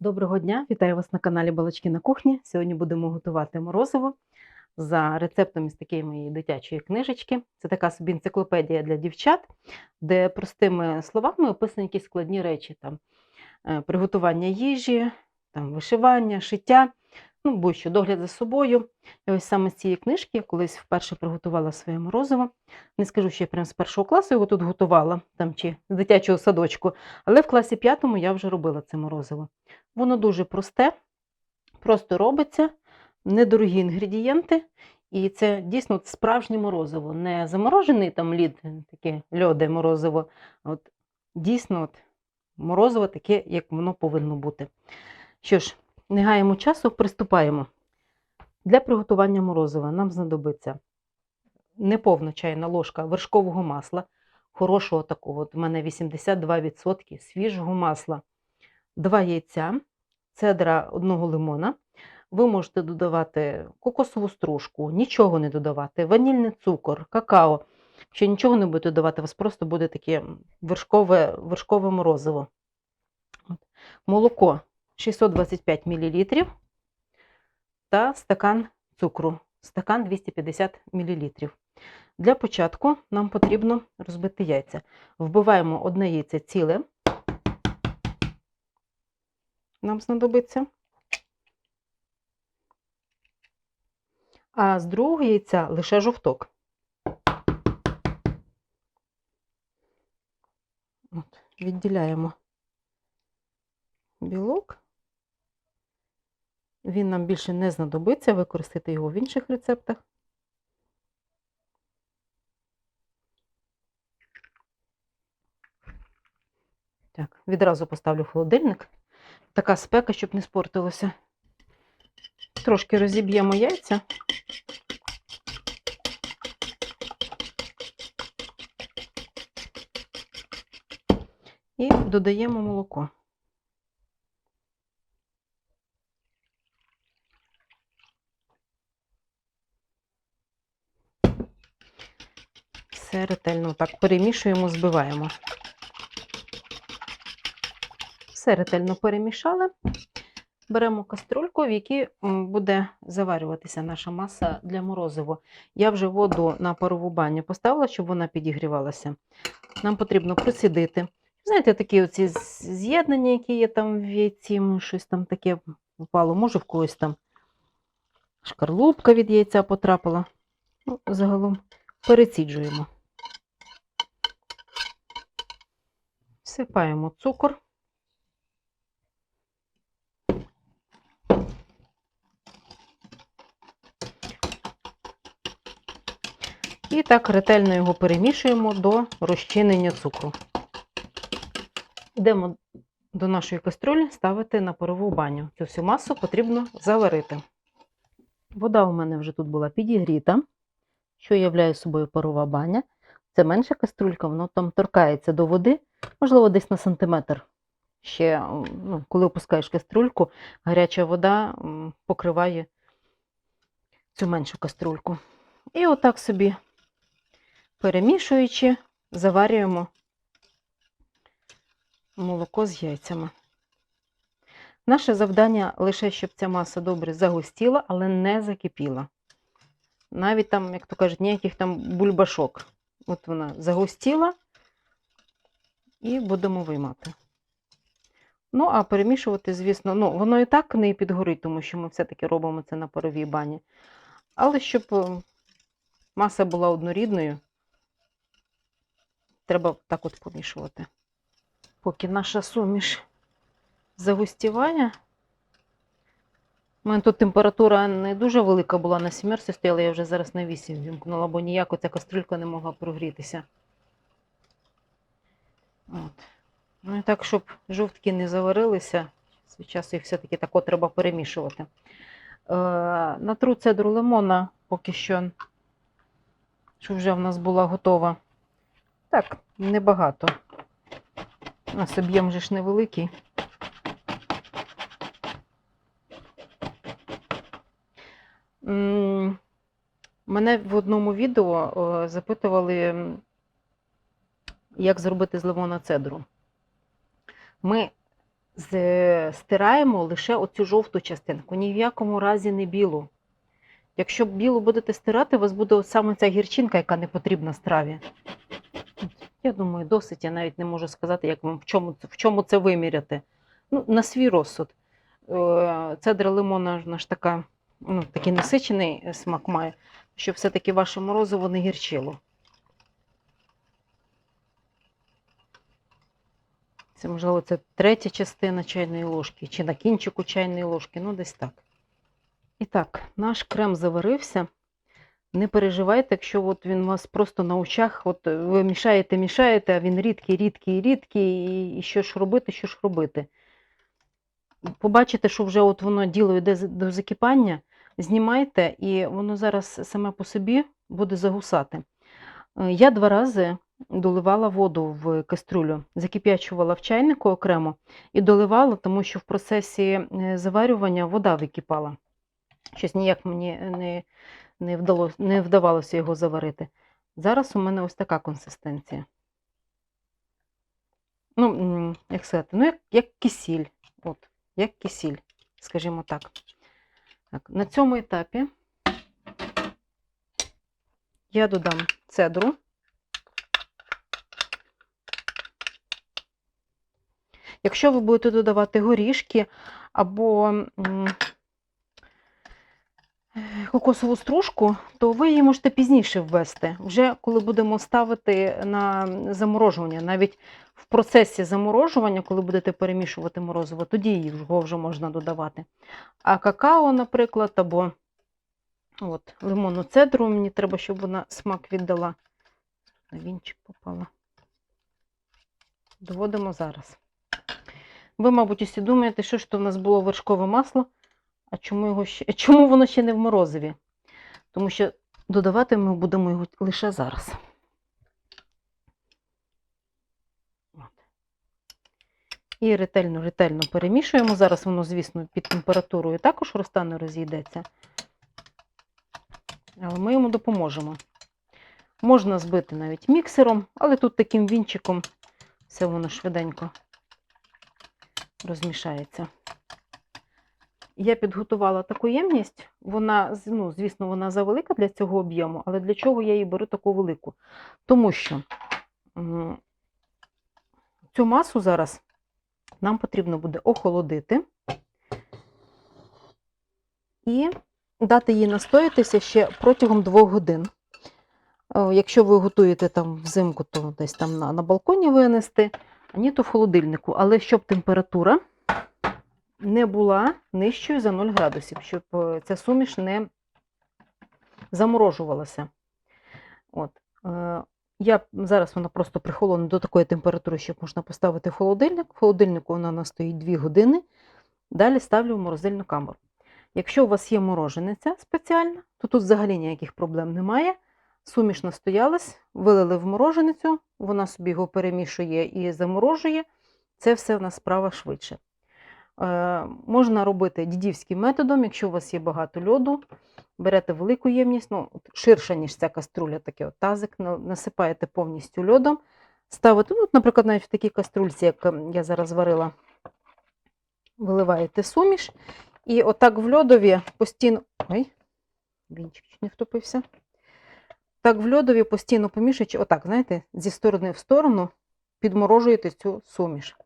Доброго дня, вітаю вас на каналі Балачки на кухні. Сьогодні будемо готувати морозиво за рецептом із такої моєї дитячої книжечки. Це така собі енциклопедія для дівчат, де простими словами описані якісь складні речі: там е, приготування їжі, там вишивання, шиття, ну будь-що догляд за собою. І ось саме з цієї книжки я колись вперше приготувала своє морозиво. Не скажу, що я прямо з першого класу його тут готувала, там чи з дитячого садочку, але в класі п'ятому я вже робила це морозиво. Воно дуже просте, просто робиться, недорогі інгредієнти. І це дійсно справжнє морозиво, не заморожений там лід, таке льоде морозиво. От дійсно от морозиво таке, як воно повинно бути. Що ж, не гаємо часу, приступаємо. Для приготування морозива нам знадобиться неповна чайна ложка вершкового масла, хорошого такого, от у мене 82% свіжого масла, 2 яйця, цедра одного лимона. Ви можете додавати кокосову стружку, нічого не додавати, ванільний цукор, какао. Якщо нічого не будете додавати, у вас просто буде таке вершкове, вершкове морозиво. Молоко 625 мл та стакан цукру, стакан 250 мл. Для початку нам потрібно розбити яйця. Вбиваємо одне яйце ціле, нам знадобиться. А з другого яйця лише жовток. От, відділяємо білок. Він нам більше не знадобиться, використати його в інших рецептах. Так, відразу поставлю в холодильник. Така спека, щоб не спортилося. Трошки розіб'ємо яйця. І додаємо молоко. Все ретельно так перемішуємо, збиваємо. Все ретельно перемішали. Беремо каструльку, в якій буде заварюватися наша маса для морозива. Я вже воду на парову баню поставила, щоб вона підігрівалася. Нам потрібно просідити. Знаєте, такі оці з'єднання, які є там в яйці, щось там таке впало, може в когось там шкарлупка від яйця потрапила. Ну, загалом переціджуємо. Всипаємо цукор. І так ретельно його перемішуємо до розчинення цукру. Йдемо до нашої каструлі ставити на парову баню. Цю всю масу потрібно заварити. Вода у мене вже тут була підігріта, що являє собою парова баня. Це менша каструлька, воно там торкається до води, можливо, десь на сантиметр. Ще, ну, коли опускаєш каструльку, гаряча вода покриває цю меншу каструльку. І отак собі перемішуючи, заварюємо молоко з яйцями. Наше завдання лише, щоб ця маса добре загустіла, але не закипіла. Навіть там, як то кажуть, ніяких там бульбашок. От вона загустіла і будемо виймати. Ну, а перемішувати, звісно, ну, воно і так не підгорить, тому що ми все-таки робимо це на паровій бані. Але щоб е, маса була однорідною, треба так от помішувати. Поки наша суміш загустіває. У мене тут температура не дуже велика була на сімерці стояла, я вже зараз на 8 вімкнула, бо ніяк ця кастрюлька не могла прогрітися. От. Ну і так, щоб жовтки не заварилися, час їх все-таки тако треба перемішувати. Е, натру цедру лимона поки що, щоб вже в нас була готова. Так, небагато. У нас об'єм же ж невеликий. Мене в одному відео е, запитували, як зробити з лимона цедру. Ми стираємо лише оцю жовту частинку, ні в якому разі не білу. Якщо білу будете стирати, у вас буде саме ця гірчинка, яка не потрібна страві. Я думаю, досить. Я навіть не можу сказати, як вам в чому, в чому це виміряти. Ну, на свій розсуд. Е, Цедра лимона наш така, ну, такий насичений е, смак має, щоб все-таки ваше морозиво не гірчило. Це, можливо, це третя частина чайної ложки, чи на кінчику чайної ложки, ну десь так. І так, наш крем заварився. Не переживайте, якщо от він у вас просто на очах, от ви мішаєте, мішаєте, а він рідкий, рідкий, рідкий, і, і що ж робити, що ж робити. Побачите, що вже от воно діло йде до закипання, знімайте, і воно зараз саме по собі буде загусати. Е, Я два рази доливала воду в каструлю, закип'ячувала в чайнику окремо і доливала, тому що в процесі е, заварювання вода википала. Щось ніяк мені не, не, вдалося, не вдавалося його заварити. Зараз у мене ось така консистенція. Ну, як сказати, ну, як, як кисіль. От, як кисіль, скажімо так. так. На цьому етапі я додам цедру. Якщо ви будете додавати горішки або кокосову стружку, то ви її можете пізніше ввести, вже коли будемо ставити на заморожування. Навіть в процесі заморожування, коли будете перемішувати морозиво, тоді його вже можна додавати. А какао, наприклад, або от, лимонну цедру, мені треба, щоб вона смак віддала. На вінчик попала. Доводимо зараз. Ви, мабуть, усі думаєте, що ж то в нас було вершкове масло, а чому, його ще, чому воно ще не в морозиві? Тому що додавати ми будемо його лише зараз. І ретельно, ретельно перемішуємо. Зараз воно, звісно, під температурою також розтане, розійдеться. Але ми йому допоможемо. Можна збити навіть міксером, але тут таким вінчиком все воно швиденько розмішається. Я підготувала таку ємність. Вона, ну, звісно, вона завелика для цього об'єму, але для чого я її беру таку велику? Тому що цю масу зараз нам потрібно буде охолодити і дати їй настоятися ще протягом двох годин. Е, Якщо ви готуєте там взимку, то десь там на, на балконі винести, ні, то в холодильнику. Але щоб температура не була нижчою за 0 градусів, щоб е, ця суміш не заморожувалася. От. е, Я зараз вона просто прихолоне до такої температури, щоб можна поставити в холодильник. В холодильнику вона настоїть 2 години. Далі ставлю в морозильну камеру. Якщо у вас є морожениця спеціальна, то тут взагалі ніяких проблем немає. Суміш настоялась, вилили в мороженицю, вона собі його перемішує і заморожує. Це все в нас справа швидше. Е, можна робити дідівським методом, якщо у вас є багато льоду, берете велику ємність, ну, ширша, ніж ця каструля, такий от тазик, насипаєте повністю льодом, ставите, ну, наприклад, навіть в такій каструльці, як ем, я зараз варила, виливаєте суміш, і отак в льодові постійно. Ой, вінчик не втопився. Так в льодові постійно помішуючи, отак, знаєте, зі сторони в сторону підморожуєте цю суміш.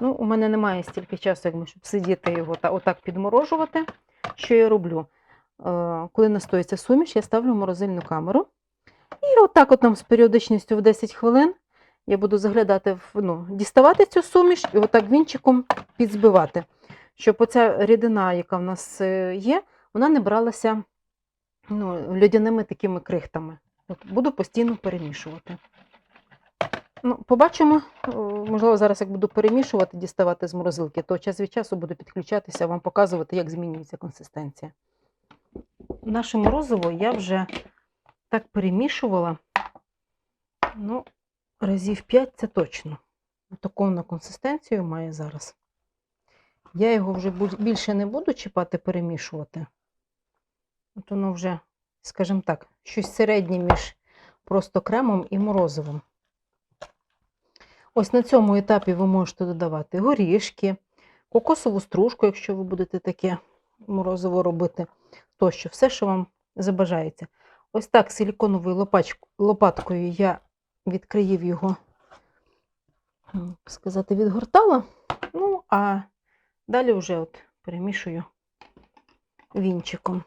Ну, у мене немає стільки часу, як ми, щоб сидіти його та отак підморожувати. Що я роблю? Е, Коли настоїться суміш, я ставлю в морозильну камеру. І отак, от там з періодичністю в 10 хвилин, я буду заглядати, ну, діставати цю суміш і отак вінчиком підзбивати, щоб оця рідина, яка в нас е, є, вона не бралася ну, льодяними такими крихтами. От, буду постійно перемішувати. Ну, побачимо, Е, можливо, зараз як буду перемішувати, діставати з морозилки, то час від часу буду підключатися, вам показувати, як змінюється консистенція. Наше морозиво я вже так перемішувала. Ну, разів 5 це точно. Таку воно консистенцію має зараз. Я його вже більше не буду чіпати, перемішувати. От воно вже, скажімо так, щось середнє між просто кремом і морозивом. Ось на цьому етапі ви можете додавати горішки, кокосову стружку, якщо ви будете таке морозиво робити, тощо, все, що вам забажається. Ось так силіконовою лопаткою я від країв його, м, сказати, відгортала. Ну, а далі вже от перемішую вінчиком.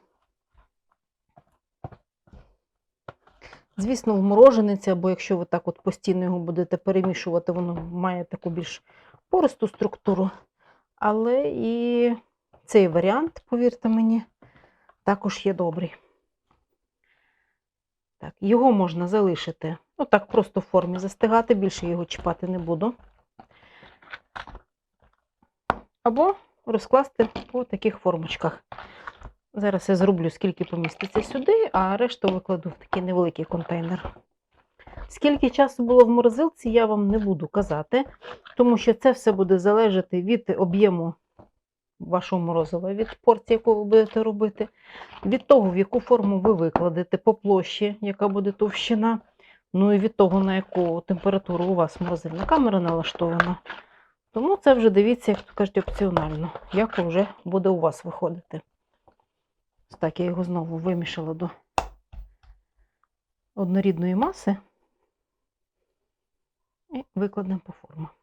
Звісно, в морожениці, або якщо ви так от постійно його будете перемішувати, воно має таку більш пористу структуру. Але і цей варіант, повірте мені, також є добрий. Так, його можна залишити, ну так, просто в формі застигати, більше його чіпати не буду. Або розкласти по таких формочках. Зараз я зроблю, скільки поміститься сюди, а решту викладу в такий невеликий контейнер. Скільки часу було в морозилці, я вам не буду казати, тому що це все буде залежати від об'єму вашого морозива, від порції, яку ви будете робити, від того, в яку форму ви викладете по площі, яка буде товщина, ну і від того, на яку температуру у вас морозильна камера налаштована. Тому це вже дивіться, як то кажуть, опціонально, як вже буде у вас виходити. Так, я його знову вимішала до однорідної маси і викладемо по формах.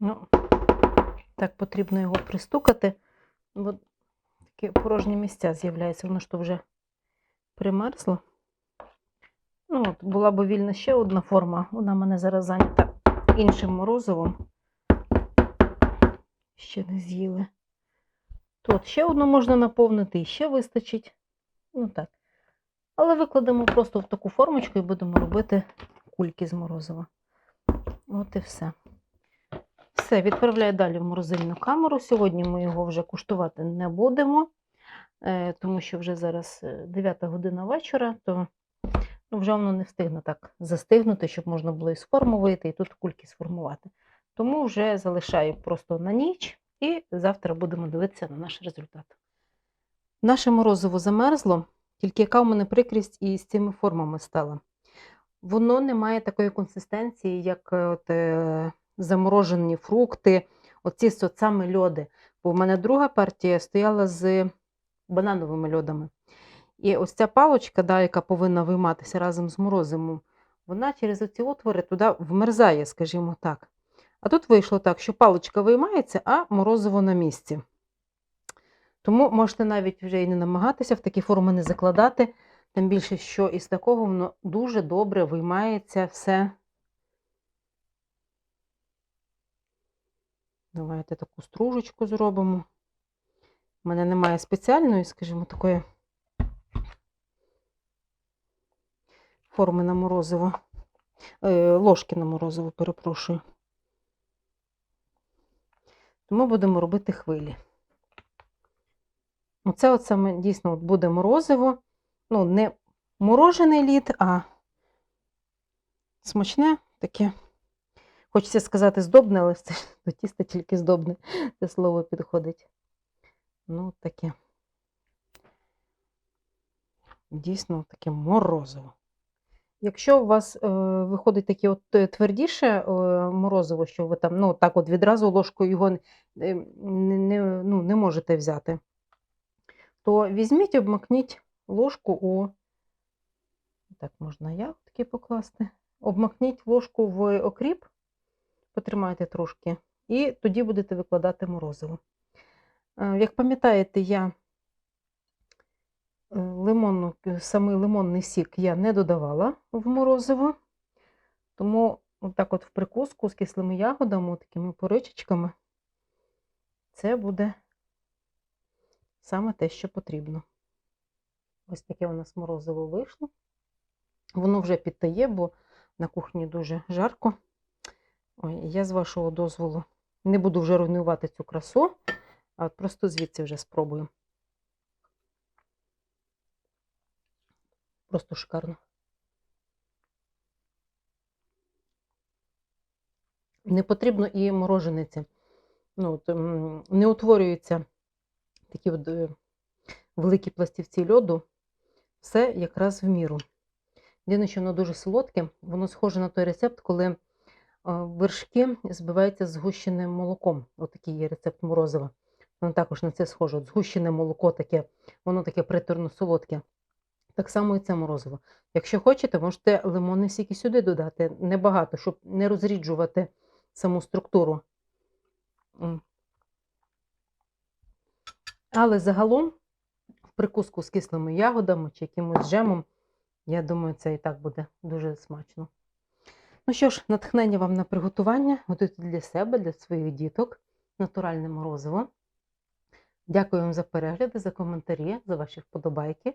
Ну, так потрібно його пристукати, бо такі порожні місця з'являються, воно ж то вже примерзло. Ну, от, була б вільна ще одна форма, вона в мене зараз зайнята іншим морозивом. Ще не з'їли. Тут ще одну можна наповнити і ще вистачить. Ну так. Але викладемо просто в таку формочку і будемо робити кульки з морозива. От і все. Все, відправляю далі в морозильну камеру. Сьогодні ми його вже куштувати не будемо, е, тому що вже зараз 9 година вечора, то ну, вже воно не встигне так застигнути, щоб можна було і з форму вийти, і тут кульки сформувати. Тому вже залишаю просто на ніч і завтра будемо дивитися на наш результат. Наше морозиво замерзло, тільки яка в мене прикрість і з цими формами стала. Воно не має такої консистенції, як е, от, е, заморожені фрукти, оці саме льоди. Бо в мене друга партія стояла з банановими льодами. І ось ця палочка, да, яка повинна вийматися разом з морозивом, вона через оці отвори туди вмерзає, скажімо так. А тут вийшло так, що паличка виймається, а морозиво на місці. Тому можете навіть вже і не намагатися в такі форми не закладати, тим більше, що із такого воно дуже добре виймається все. Давайте таку стружечку зробимо. У мене немає спеціальної, скажімо, такої форми на морозиво, е, ложки на морозиво, перепрошую. Тому будемо робити хвилі. Оце от саме дійсно от буде морозиво. Ну, не морожений лід, а смачне таке. Хочеться сказати здобне, але це до тіста тільки здобне. Це слово підходить. Ну, таке. Дійсно, таке морозиво. Якщо у вас е, виходить таке от е, твердіше е, морозиво, що ви там, ну, так от відразу ложкою його е, не, не, ну, не можете взяти, то візьміть, обмакніть ложку у, так можна ягодки покласти, обмакніть ложку в окріп, потримайте трошки, і тоді будете викладати морозиво. Е, Як пам'ятаєте, я е, лимонну, самий лимонний сік я не додавала в морозиво, тому так от в прикуску з кислими ягодами, такими поричечками, це буде саме те, що потрібно. Ось таке у нас морозиво вийшло. Воно вже підтає, бо на кухні дуже жарко. Ой, я з вашого дозволу не буду вже руйнувати цю красу, а просто звідси вже спробую. Просто шикарно. Не потрібно і морожениці. ну, от, не утворюються такі от, е, великі пластівці льоду. Все якраз в міру. Єдине, що воно дуже солодке, воно схоже на той рецепт, коли е, вершки збиваються з згущеним молоком. Отакий є рецепт морозива. Воно також на це схоже. От згущене молоко таке, воно таке приторно солодке. Так само і це морозиво. Якщо хочете, можете лимонний сік і сюди додати. Небагато, щоб не розріджувати саму структуру. Але загалом в прикуску з кислими ягодами чи якимось джемом, я думаю, це і так буде дуже смачно. Ну що ж, натхнення вам на приготування. Готуйте для себе, для своїх діток. Натуральне морозиво. Дякую вам за перегляди, за коментарі, за ваші вподобайки.